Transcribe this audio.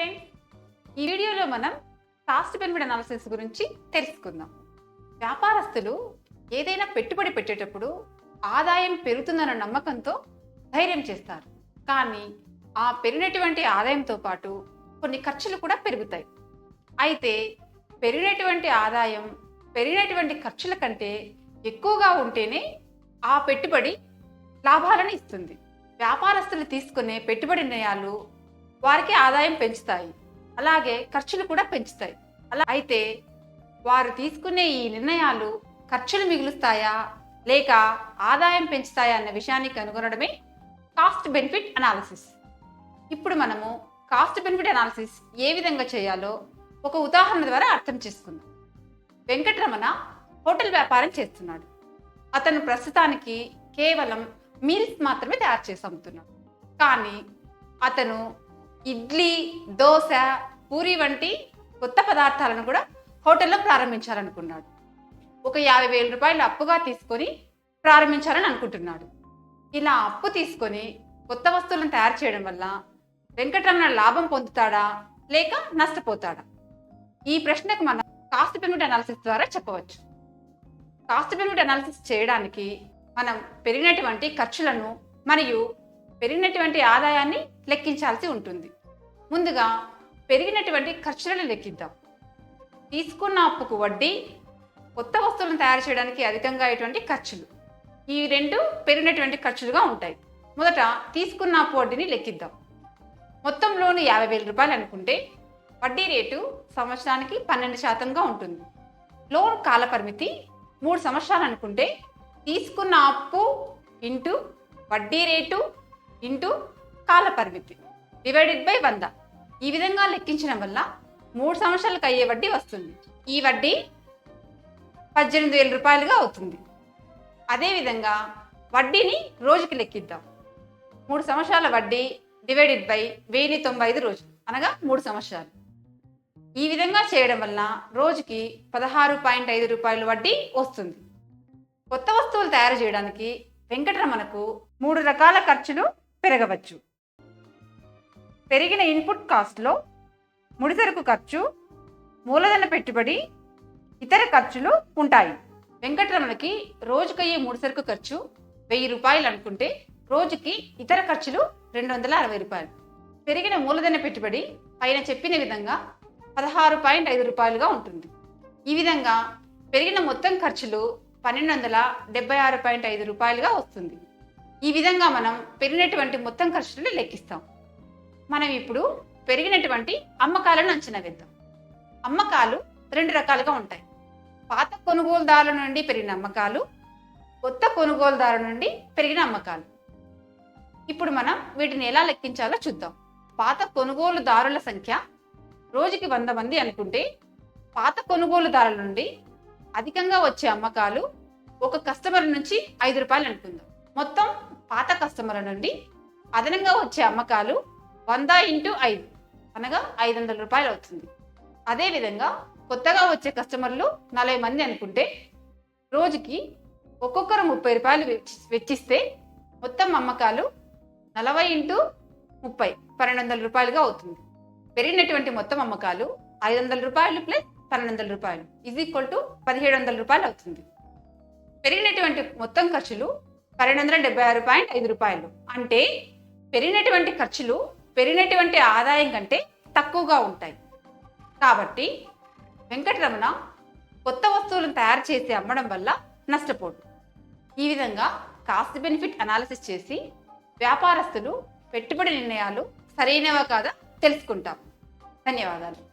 Friends ఈ వీడియోలో మనం కాస్ట్ బెనిఫిట్ అనాలిసిస్ గురించి తెలుసుకుందాం. వ్యాపారస్తులు ఏదైనా పెట్టుబడి పెట్టేటప్పుడు ఆదాయం పెరుగుతుందన్న నమ్మకంతో ధైర్యం చేస్తారు. కానీ ఆ పెరిగినటువంటి ఆదాయంతో పాటు కొన్ని ఖర్చులు కూడా పెరుగుతాయి. అయితే పెరిగినటువంటి ఆదాయం పెరిగినటువంటి ఖర్చుల కంటే ఎక్కువగా ఉంటేనే ఆ పెట్టుబడి లాభాలను ఇస్తుంది. వ్యాపారస్తులు తీసుకునే పెట్టుబడి నిర్ణయాలు వారికి ఆదాయం పెంచుతాయి. అలాగే ఖర్చులు కూడా పెంచుతాయి. అలా అయితే వారు తీసుకునే ఈ నిర్ణయాలు ఖర్చులు మిగులుస్తాయా? లేక ఆదాయం పెంచుతాయా అన్న విషయాన్ని కనుగొనడమే కాస్ట్ బెనిఫిట్ అనాలిసిస్. ఇప్పుడు మనము కాస్ట్ బెనిఫిట్ అనాలిసిస్ ఏ విధంగా చేయాలో ఒక ఉదాహరణ ద్వారా అర్థం చేసుకుందాం. వెంకటరమణ హోటల్ వ్యాపారం చేస్తున్నాడు. అతను ప్రస్తుతానికి కేవలం మీల్స్ మాత్రమే తయారు చేసి అమ్ముతున్నాడు. కానీ అతను ఇడ్లీ దోశ పూరి వంటి కొత్త పదార్థాలను కూడా హోటల్లో ప్రారంభించాలనుకున్నాడు. ఒక యాభై వేల రూపాయలు అప్పుగా తీసుకొని ప్రారంభించాలని అనుకుంటున్నాడు. ఇలా అప్పు తీసుకొని కొత్త వస్తువులను తయారు చేయడం వల్ల వెంకటరమణ లాభం పొందుతాడా? లేక నష్టపోతాడా? ఈ ప్రశ్నకు మనం కాస్ట్ బెనిఫిట్ అనాలిసిస్ ద్వారా చెప్పవచ్చు. కాస్ట్ బెనిఫిట్ అనాలిసిస్ చేయడానికి మనం పెరిగినటువంటి ఖర్చులను మరియు పెరిగినటువంటి ఆదాయాన్ని లెక్కించాల్సి ఉంటుంది. ముందుగా పెరిగినటువంటి ఖర్చులను లెక్కిద్దాం. తీసుకున్న అప్పుకు వడ్డీ కొత్త వస్తువులను తయారు చేయడానికి అధికంగా అయ్యేటువంటి ఖర్చులు. ఈ రెండు పెరిగినటువంటి ఖర్చులుగా ఉంటాయి. మొదట తీసుకున్న అప్పు వడ్డీని లెక్కిద్దాం. మొత్తం లోను యాభై వేల రూపాయలు అనుకుంటే వడ్డీ రేటు సంవత్సరానికి పన్నెండు శాతంగా ఉంటుంది. లోన్ కాల పరిమితి మూడు సంవత్సరాలు అనుకుంటే తీసుకున్న అప్పు ఇంటూ వడ్డీ రేటు ఇంటూ కాల పరిమితి డివైడెడ్ బై వంద. ఈ విధంగా లెక్కించడం వల్ల మూడు సంవత్సరాలకు అయ్యే వడ్డీ వస్తుంది. ఈ వడ్డీ పద్దెనిమిది వేల రూపాయలుగా అవుతుంది. అదేవిధంగా వడ్డీని రోజుకి లెక్కిద్దాం. మూడు సంవత్సరాల వడ్డీ డివైడెడ్ బై వెయ్యి తొంభై ఐదు రోజులు అనగా మూడు సంవత్సరాలు. ఈ విధంగా చేయడం వల్ల రోజుకి పదహారు పాయింట్ ఐదు రూపాయల వడ్డీ వస్తుంది. కొత్త వస్తువులు తయారు చేయడానికి వెంకటరమణకు మూడు రకాల ఖర్చులు పెరగవచ్చు. పెరిగిన ఇన్పుట్ కాస్ట్లో ముడిసరుకు ఖర్చు మూలధన పెట్టుబడి ఇతర ఖర్చులు ఉంటాయి. వెంకటరమణకి రోజుకయ్యే ముడిసరుకు ఖర్చు వెయ్యి రూపాయలు అనుకుంటే రోజుకి ఇతర ఖర్చులు రెండు వందల అరవై రూపాయలు. పెరిగిన మూలధన పెట్టుబడి పైన చెప్పిన విధంగా పదహారు పాయింట్ ఐదు రూపాయలుగా ఉంటుంది. ఈ విధంగా పెరిగిన మొత్తం ఖర్చులు పన్నెండు వందల డెబ్బై ఆరు పాయింట్ ఐదు రూపాయలుగా వస్తుంది. ఈ విధంగా మనం పెరిగినటువంటి మొత్తం ఖర్చులను లెక్కిస్తాం. మనం ఇప్పుడు పెరిగినటువంటి అమ్మకాలను అంచనా వేద్దాం. అమ్మకాలు రెండు రకాలుగా ఉంటాయి. పాత కొనుగోలుదారుల నుండి పెరిగిన అమ్మకాలు కొత్త కొనుగోలుదారుల నుండి పెరిగిన అమ్మకాలు. ఇప్పుడు మనం వీటిని ఎలా లెక్కించాలో చూద్దాం. పాత కొనుగోలుదారుల సంఖ్య రోజుకి వంద మంది అనుకుంటే పాత కొనుగోలుదారుల నుండి అధికంగా వచ్చే అమ్మకాలు ఒక కస్టమర్ నుంచి ఐదు రూపాయలు అనుకుందాం. మొత్తం పాత కస్టమర్ల నుండి అదనంగా వచ్చే అమ్మకాలు వంద ఇంటూ ఐదు. అనగా ఐదు వందల రూపాయలు అవుతుంది. అదేవిధంగా కొత్తగా వచ్చే కస్టమర్లు నలభై మంది అనుకుంటే రోజుకి ఒక్కొక్కరు ముప్పై రూపాయలు వెచ్చిస్తే మొత్తం అమ్మకాలు నలభై ఇంటూ ముప్పై పన్నెండు వందల రూపాయలుగా అవుతుంది. పెరిగినటువంటి మొత్తం అమ్మకాలు ఐదు వందల రూపాయలు ప్లస్ పన్నెండు వందల రూపాయలు. ఇది ఈక్వల్ టు పదిహేడు వందల రూపాయలు అవుతుంది. పెరిగినటువంటి మొత్తం ఖర్చులు పన్నెండు వందల డెబ్బై ఆరు పాయింట్ ఐదు రూపాయలు. అంటే పెరిగినటువంటి ఖర్చులు పెరిగినటువంటి ఆదాయం కంటే తక్కువగా ఉంటాయి. కాబట్టి వెంకటరమణ కొత్త వస్తువులను తయారు చేసి అమ్మడం వల్ల నష్టపోడు ఈ విధంగా కాస్ట్ బెనిఫిట్ అనాలిసిస్ చేసి వ్యాపారస్తులు పెట్టుబడి నిర్ణయాలు సరైనవా కాదా తెలుసుకుంటాం. ధన్యవాదాలు.